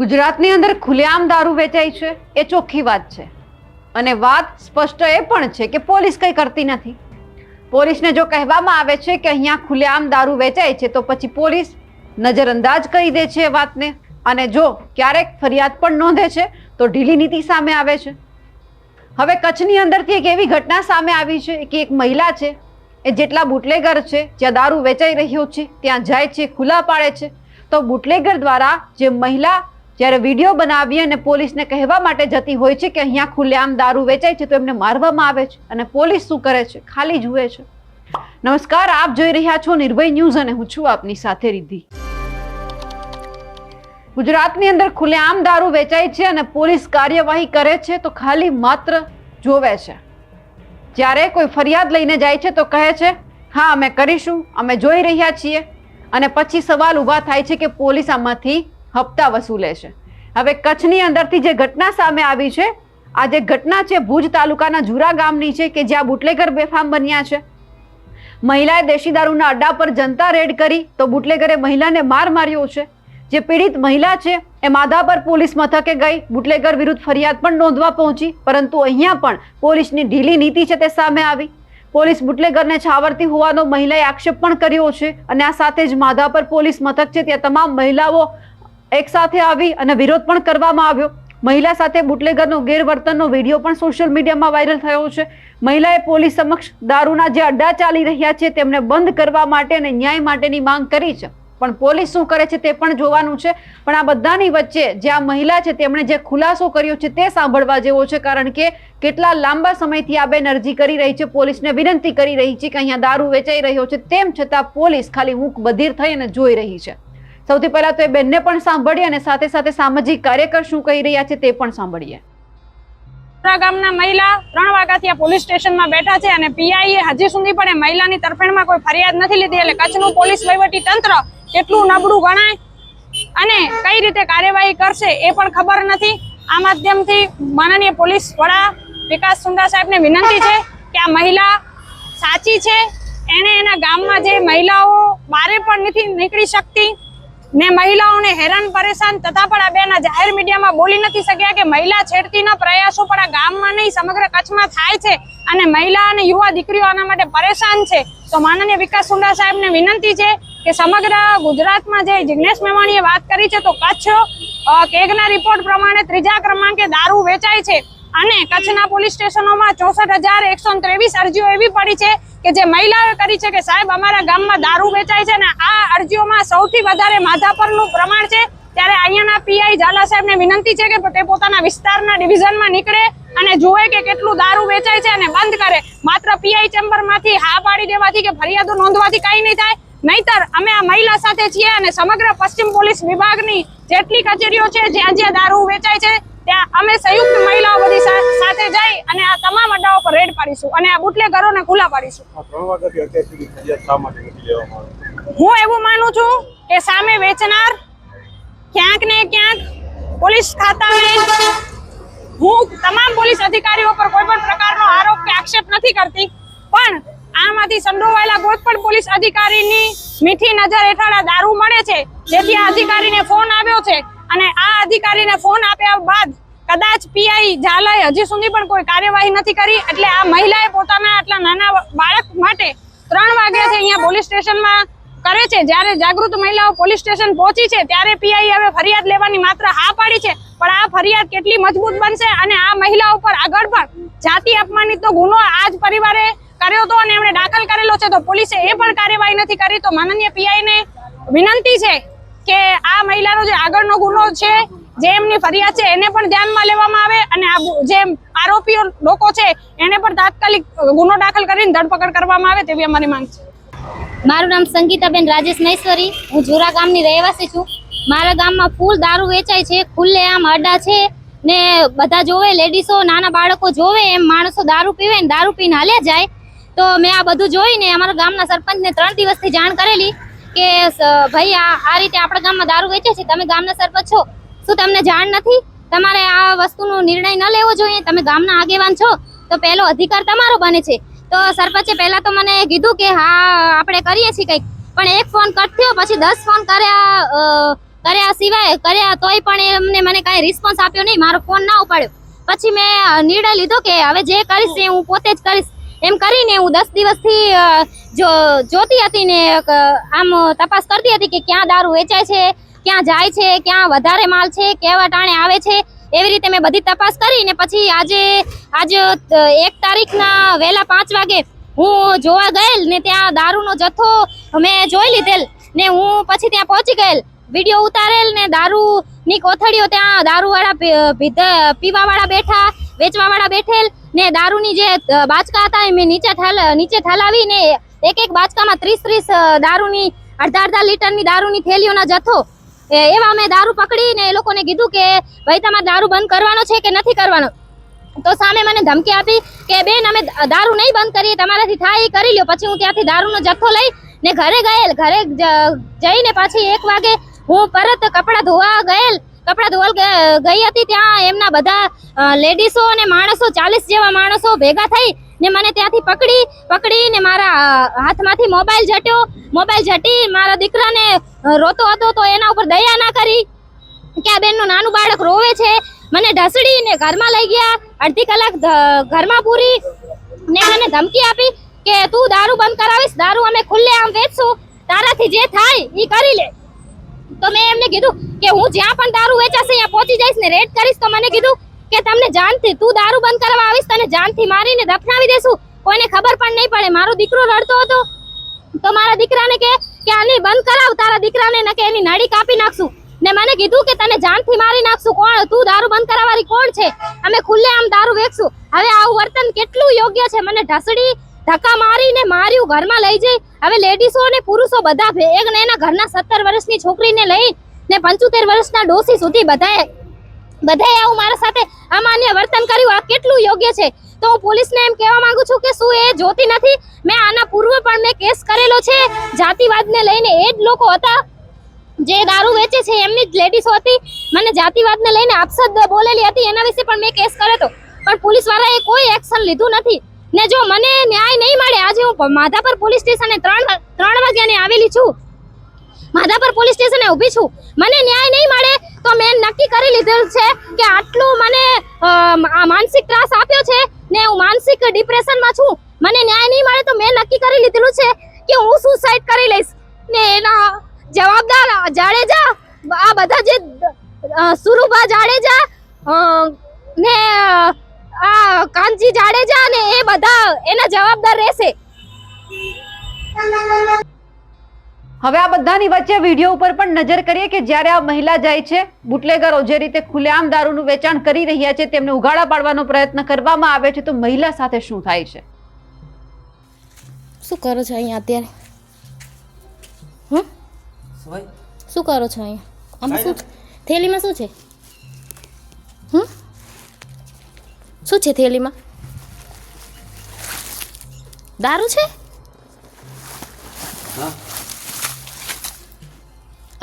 ગુજરાતની અંદર ખુલ્લેઆમ દારૂ વેચાય છે, એ ચોખ્ખી વાત છે. અને વાત સ્પષ્ટ એ પણ છે કે પોલીસ કંઈ કરતી નથી. પોલીસને જો કહેવામાં આવે છે કે અહીંયા ખુલ્લેઆમ દારૂ વેચાય છે, તો પછી પોલીસ નજરઅંદાજ કરી દે છે એ વાતને. અને જો ક્યારેક ફરિયાદ પણ નોંધે છે, તો ઢીલી નીતિ સામે આવે છે. હવે કચ્છની અંદરથી એક એવી ઘટના સામે આવી છે કે એક મહિલા છે, એ જેટલા બુટલેગર છે, જ્યાં દારૂ વેચાઈ રહ્યો છે, ત્યાં જાય છે, ખુલ્લા પાડે છે, તો બુટલેગર દ્વારા જે મહિલા જ્યારે વીડિયો બનાવી અને પોલીસને કહેવા માટે જતી હોય છે કે અહીંયા ખુલ્લેઆમ દારૂ વેચાય છે, તો એમને મારવામાં આવે છે. અને પોલીસ શું કરે છે? ખાલી જુએ છે. નમસ્કાર, આપ જોઈ રહ્યા છો નિર્ભય ન્યૂઝ અને હું છું આપની સાથે રિદ્ધિ. ગુજરાતની અંદર ખુલ્લેઆમ દારૂ વેચાય છે અને પોલીસ કાર્યવાહી કરે છે, તો ખાલી માત્ર જોવે છે. જ્યારે કોઈ ફરિયાદ લઈને જાય છે, તો કહે છે, હા, અમે કરીશું, અમે જોઈ રહ્યા છીએ. અને પછી સવાલ ઊભા થાય છે કે પોલીસ આમાંથી હપ્તા વસૂલે છે. હવે કચ્છની અંદરથી જે ઘટના સામે આવી છે, આ જે ઘટના છે ભુજ તાલુકાના જુરા ગામની છે કે જ્યાં બુટલેગર બેફામ બન્યા છે. મહિલાએ દેશી દારૂના અડ્ડા પર જનતા રેડ કરી તો બુટલેગરે મહિલાને માર માર્યો છે. જે પીડિત મહિલા છે, એ માધાપર પોલીસ મથકે ગઈ, બુટલેગર વિરુદ્ધ ફરિયાદ પણ નોંધવા પહોંચી, પરંતુ અહીંયા પણ પોલીસની ઢીલી નીતિ છે તે સામે આવી. પોલીસ બુટલેગરને છાવરતી હોવાનો મહિલાએ આક્ષેપ પણ કર્યો છે અને આ સાથે જ માધાપર પોલીસ મથક છે, ત્યાં તમામ મહિલાઓ એક સાથે આવી અને વિરોધ પણ કરવામાં આવ્યો. મહિલા સાથે બુટલેગરનો ગેરવર્તનનો વીડિયો પણ સોશિયલ મીડિયામાં વાયરલ થયો છે. મહિલાએ પોલીસ સમક્ષ દારૂના જે અડ્ડા ચાલી રહ્યા છે તેમને બંધ કરવા માટે અને ન્યાય માટેની માંગ કરી છે. પણ પોલીસ શું કરે છે તે પણ જોવાનું છે. પણ આ બધાની વચ્ચે જે આ મહિલા છે તેમણે જે ખુલાસો કર્યો છે તે સાંભળવા જેવો છે કારણ કે કેટલા લાંબા સમયથી આ બેન અરજી કરી રહી છે. પોલીસને વિનંતી કરી રહી છે કે અહીંયા દારૂ વેચાઈ રહ્યો છે. તેમ છતાં પોલીસ ખાલી મૂક બધીર થઈ અને જોઈ રહી છે. સૌથી પહેલા તો એ બેનને પણ સાંભળીએ અને સાથે સાથે સામાજિક કાર્યકર શું કહી રહ્યા છે તે પણ સાંભળીએ. ગામના મહિલા ત્રણ વાગ્યાથી આ પોલીસ સ્ટેશનમાં બેઠા છે અને પીઆઈએ હજી સુધી પણ એ મહિલાની તરફેણમાં કોઈ ફરિયાદ નથી લીધી એટલે કચ્છનું પોલીસ વહીવટી તંત્ર કેટલું નબળું ગણાય અને કઈ રીતે કાર્યવાહી કરશે એ પણ ખબર નથી. આ માધ્યમથી માનનીય પોલીસ વડા વિકાસ સુંદા સાહેબને વિનંતી છે કે આ મહિલા સાચી છે. એણે એના ગામમાં જે મહિલાઓ બારે પણ નથી નીકળી શકતી. ને મહિલાઓને હેરાન પરેશાન તથા પણ આ બેના જાહેર મીડિયામાં બોલી નથી શક્યા કે મહિલા છેડતીના પ્રયાસો પણ આ ગામમાં નહીં, સમગ્ર કચ્છમાં થાય છે અને મહિલા અને યુવા દીકરીઓ આના માટે પરેશાન છે. તો માનનીય વિકાસ સુંડા સાહેબને વિનંતી છે કે સમગ્ર ગુજરાતમાં જે જિગ્નેશ મેવાણીએ વાત કરી છે, તો કચ્છ કેગના રિપોર્ટ પ્રમાણે ત્રીજા ક્રમાંકે દારૂ વેચાય છે. અને કચ્છના પોલીસ સ્ટેશનોમાં ચોસઠ હજાર એકસો ત્રેવીસ અરજીઓ એવી પડી છે કે જે મહિલાઓએ કરી છે કે સાહેબ, અમારા ગામમાં દારૂ વેચાય છે અને આ અરજીઓમાં સૌથી વધારે માધાપરનું પ્રમાણ છે. ત્યારે અહીંયાના પીઆઈ ઝાલા સાહેબને વિનંતી છે કે તે પોતાના વિસ્તારના ડિવિઝનમાં નીકળે અને જુએ કે કેટલું દારૂ વેચાય છે અને બંધ કરે. માત્ર પીઆઈ ચેમ્બરમાંથી હા પાડી દેવાથી કે ફરિયાદો નોંધવાથી કંઈ નહીં થાય. નહીતર અમે આ મહિલા સાથે છીએ અને સમગ્ર પશ્ચિમ પોલીસ વિભાગની જેટલી કચેરીઓ છે, જ્યાં જ્યાં દારૂ વેચાય છે, ત્યાં અમે સંયુક્ત અને આ તમામ અડ્ડાઓ પર રેડ પાડીશું અને આ બુટલેગરોને ખુલ્લા પાડીશું. હું એવું માનું છું કે સામે વેચનાર ક્યાંક ને ક્યાંક પોલીસ ખાતાને હું તમામ પોલીસ અધિકારીઓ પર કોઈ પણ પ્રકારનો આરોપ કે આક્ષેપ નથી કરતી પણ આમાંથી સંડોવાયેલા કોઈ પણ પોલીસ અધિકારીની મીઠી નજર હેઠળ આ દારૂ મળે છે. જેથી આ અધિકારીને ફોન આવ્યો છે અને આ અધિકારીને ફોન આપ્યા બાદ કદાચ પીઆઈ ઝાલાએ હજી સુધી પણ કોઈ કાર્યવાહી નથી કરી, એટલે આ મહિલાએ પોતાના આટલા નાના બાળક માટે ત્રણ વાગ્યાથી અહીંયા પોલીસ સ્ટેશનમાં કરે છે. જ્યારે જાગૃત મહિલાઓ પોલીસ સ્ટેશન પહોંચી છે, ત્યારે પીઆઈ હવે ફરિયાદ લેવાની માત્ર હા પાડી છે, પણ આ ફરિયાદ કેટલી મજબૂત બનશે અને આ મહિલાઓ પર આગળ પણ જાતિ અપમાનિતનો ગુનો આ જ પરિવારે કર્યો હતો અને એમણે દાખલ કરેલો છે, તો પોલીસે એ પણ કાર્યવાહી નથી કરી. તો માનનીય પીઆઈને વિનંતી છે કે આ મહિલાનો જે આગળનો ગુનો છે જે એમની ફરિયાદ છે, એને પણ ધ્યાનમાં લેવામાં આવે અને આ જે આરોપીઓ લોકો છે, એને પણ તાત્કાલિક ગુનો દાખલ કરીને ધરપકડ કરવામાં આવે તેવી અમારી માંગ છે. મારું નામ સંગીતાબેન રાજેશ મહેશ્વરી હું જુરા ગામની રહેવાસી છું. મારા ગામમાં ફૂલ દારૂ વેચાય છે, ખુલ્લે આમ અડા છે ને બધા જોવે, લેડીસો, નાના બાળકો જોવે એમ માણસો દારૂ પીવે ને દારૂ પીને હાલે જાય. તો મેં આ બધું જોઈને અમારા ગામના સરપંચને ત્રણ દિવસથી જાણ કરેલી કે ભાઈ આ રીતે આપણા ગામમાં દારૂ વેચે છે, તમે ગામના સરપંચ છો? શું તમને જાણ નથી? તમારે આ વસ્તુનો નિર્ણય ન લેવો જોઈએ. તમે ગામના આગેવાન છો, તો પહેલો અધિકાર તમારો બને છે. તો સરપંચે પહેલા તો મને કીધું કે હા, આપણે કરીએ છીએ કંઈક. પણ એક ફોન કટ થયો, પછી દસ ફોન કર્યા કર્યા સિવાય, કર્યા તોય પણ એમને મને કાંઈ રિસ્પોન્સ આપ્યો નહીં. મારો ફોન ના ઉપાડ્યો. પછી મેં નિર્ણય લીધો કે હવે જે કરીશ એ હું પોતે જ કરીશ. એમ કરીને હું દસ દિવસથી જો, જોતી હતી ને આમ તપાસ કરતી હતી કે ક્યાં દારૂ વેચાય છે ક્યાં જાય છે, ક્યાં વધારે માલ છે, કેવા ટાણે આવે છે, એવી રીતે મેં બધી તપાસ કરી ને પછી આજે, આજ એક તારીખના વહેલા પાંચ વાગે હું જોવા ગયેલ ને ત્યાં દારૂનો જથ્થો મેં જોઈ લીધેલ ને હું પછી ત્યાં પહોંચી ગયેલ. વીડિયો ઉતારેલ ને દારૂની કોથળીઓ ત્યાં દારૂવાળા પીવાવાળા બેઠા, વેચવાવાળા બેઠેલ ને દારૂની જે બાચકા હતા એ મેં નીચે નીચે ઠાલાવી ને એક એક બાચકામાં ત્રીસ ત્રીસ દારૂની, અડધા અડધા લીટરની દારૂની થેલીઓના જથ્થો એવા મેં દારૂ પકડીને એ લોકોને કીધું કે, ભાઈ, તમારે દારૂ બંધ કરવાનો છે કે નથી કરવાનો? તો સામે મને ધમકી આપી કે, બેન, અમે દારૂ નહીં બંધ કરીએ, તમારાથી થાય એ કરી લ્યો. પછી હું ત્યાંથી દારૂનો જથ્થો લઈ ને ઘરે ગયેલ. ઘરે જઈને પાછી એક વાગે હું પરત કપડાં ધોવા ગયેલ. કપડાં ધોવા ગઈ હતી ત્યાં એમના બધા લેડીસો અને માણસો, ચાલીસ જેવા માણસો ભેગા થઈ ને મને ત્યાંથી પકડી ને મારા હાથમાંથી મોબાઈલ જટ્યો મોબાઈલ જટી મારા દીકરાને રોતો હતો તો એના ઉપર દયા ના કરી. કે આ બેનનું નાનું બાળક રોવે છે. મને ઢસડીને ઘરમાં લઈ ગયા. અડધી કલાક ઘરમાં પૂરી ને મને ધમકી આપી કે તું દારૂ બંધ કરાવીશ. દારૂ અમે ખુલ્લે આમ વેચશું. તારાથી જે થાય એ કરી લે. તો મેં એમને કીધું કે હું જ્યાં પણ દારૂ વેચાશે, ત્યાં પહોંચી જઈશ ને રેડ કરીશ. તો મને કીધું કે તમને જાનથી તું દારૂ બંધ કરવા આવીશ તને જાનથી મારીને દફનાવી દેશું. કોઈને ખબર પણ નહીં પડે. મારો દીકરો રડતો હતો. તો મારા દીકરાને કે કે આની બંધ કરાવ. તારા દીકરાને ન કે, એની નળી કાપી નાખશું. ને મને કીધું કે તને જાનથી મારી નાખશું. કોણ? તું દારૂ બંધ કરાવવાની કોણ છે? અમે ખુલ્લે આમ દારૂ વેચશું. હવે આવું વર્તન કેટલું યોગ્ય છે? મને ઢસડી, ધક્કા મારીને માર્યું, ઘરમાં લઈ જઈ. હવે લેડીસો અને પુરુષો બધા ભેગ ને એના ઘરના સત્તર વર્ષની છોકરીને લઈ ને પંચોતેર વર્ષના ડોસી સુધી બધાએ બધાએ આવું મારા સાથે અમાન્ય વર્તન કર્યું. આ કેટલું યોગ્ય છે? તો હું પોલીસને એમ કહેવા માંગુ છું કે શું એ જોતી નથી? મેં આના પૂર્વ પણ મેં કેસ કરેલો છે. જાતિવાદને લઈને એ જ લોકો હતા જે દારૂ વેચે છે, એમની જ લેડીઝો હતી. મને જાતિવાદને લઈને આપસદ બોલેલી હતી, એના વિશે પણ મેં કેસ કર્યો હતો. પણ પોલીસ વાળાએ કોઈ એક્શન લીધું નથી. ને જો મને ન્યાય નહીં મળે, આજે હું માધાપર પોલીસ સ્ટેશને ત્રણ ત્રણ વાગ્યાને આવેલી છું. માધાપર પોલીસ સ્ટેશને ઊભી છું. મને ન્યાય નહીં મળે તો મેં નક્કી કરી લીધેલું છે કે આટલું મને માનસિક ત્રાસ આપ્યો છે ને હું માનસિક ડિપ્રેશનમાં છું. મને ન્યાય નહીં મળે તો મેં નક્કી કરી લીધેલું છે કે હું સુસાઇડ કરી લઈશ. ને એના જવાબદાર જાડેજા, આ બધા જે સુરુભા જાડેજા ને આ કાનજી જાડેજા ને એ બધા એના જવાબદાર રહેશે. હવે આ બધાની વચ્ચે વીડિયો ઉપર પણ નજર કરીએ કે જ્યારે આ મહિલા જાય છે બુટલેગરો જે રીતે ખુલ્લેઆમ દારૂનું વેચાણ કરી રહ્યા છે તેમને ઉગાડા પાડવાનો પ્રયત્ન કરવામાં આવે છે તો મહિલા સાથે શું થાય છે? શું કરો છો અહીંયા અત્યારે? હમ? શું કરો છો અહીંયા? આમાં શું થેલીમાં શું છે? હમ? શું છે થેલીમાં? દારૂ છે?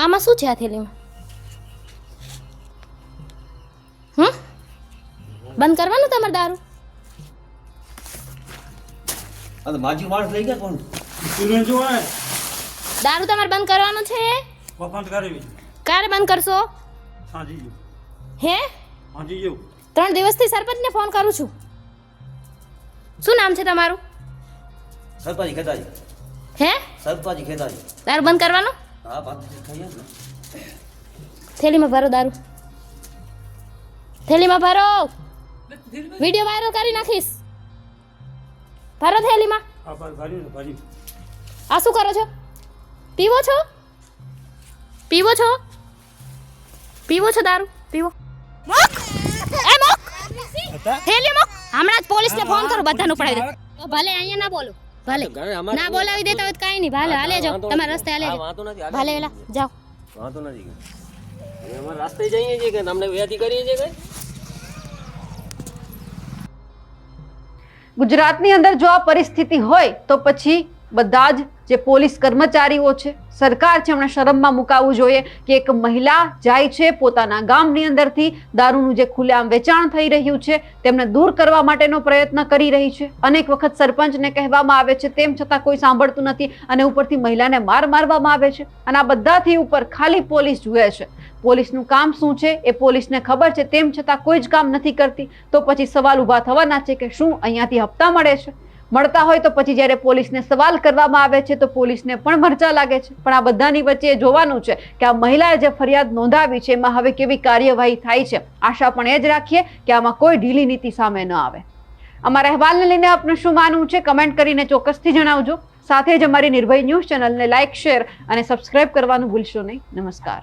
આમાં શું છે આ થેલીમાં? હમ? બંધ કરવાનું તમારે દારૂ? માજી માણસ લઈ ગયા કોણ? તું જો હે દારૂ તમારે બંધ કરવાનું છે? વખત કરવી. ક્યારે બંધ કરશો? સાંજી હે? સાંજી ત્રણ દિવસથી સરપંચને ફોન કરું છું. શું નામ છે તમારું? સરપંચ ખેતાજી. હે? સરપંચ ખેતાજી. દારૂ બંધ કરવાનું? હા વાત થઈ ને. થેલીમાં ભરો દારૂ. થેલીમાં ભરો. વિડિયો વાયરલ કરી નાખીશ. ભરો થેલીમાં. આ પર ભર્યું ને ભર્યું. આ શું કરો છો? પીવો છો? પીવો છો? પીવો છો દારૂ? પીવો. મોક! એ મોક! થેલી મોક! હમણાં જ પોલીસને ફોન કરો બધાનું પડાવી દે ભલે અહીંયા ના બોલો. ભલે. ના બોલાવી દેતા હોય તો કાંઈ નહીં. ભલે હાલે જાઓ તમારા રસ્તે હાલે જાઓ ભલે વેલા જાઓ. વાંધો નથી અમે અમારા રસ્તે જઈએ છીએ કે તમને વ્યાધી કરીએ છીએ કઈ? ગુજરાતની અંદર જો આ પરિસ્થિતિ હોય તો પછી બધા જ જે પોલીસ કર્મચારીઓ છે, સરકાર છે એમણે શરમમાં મુકાવવું જોઈએ કે એક મહિલા જાય છે પોતાના ગામની અંદરથી, દારૂનું જે ખુલ્લેઆમ વેચાણ થઈ રહ્યું છે, તેમને દૂર કરવા માટેનો પ્રયત્ન કરી રહી છે. અનેક વખત સરપંચને કહેવામાં આવે છે, તેમ છતાં કોઈ સાંભળતું નથી અને ઉપરથી મહિલાને માર મારવામાં આવે છે. અને આ બધાથી ઉપર ખાલી પોલીસ જુએ છે. પોલીસનું કામ શું છે, એ પોલીસને ખબર છે, તેમ છતાં કોઈ જ કામ નથી કરતી. તો પછી સવાલ ઊભા થવાના છે કે શું અહીંયાથી હપ્તા મળે છે? મળતા હોય તો પછી જ્યારે પોલીસને સવાલ કરવામાં આવે છે તો પોલીસને પણ મરચા લાગે છે. પણ આ બધાની વચ્ચે જોવાનું છે કે આ મહિલાએ જે ફરિયાદ નોંધાવી છે, એમાં હવે કેવી કાર્યવાહી થાય છે? આશા પણ એ જ રાખીએ કે આમાં કોઈ ઢીલી નીતિ સામે ન આવે. અમારા અહેવાલને લઈને આપનું શું માનવું છે? કમેન્ટ કરીને ચોક્કસથી જણાવજો. સાથે જ અમારી નિર્ભય ન્યૂઝ ચેનલને લાઇક શેર અને સબસ્ક્રાઇબ કરવાનું ભૂલશો નહીં. નમસ્કાર.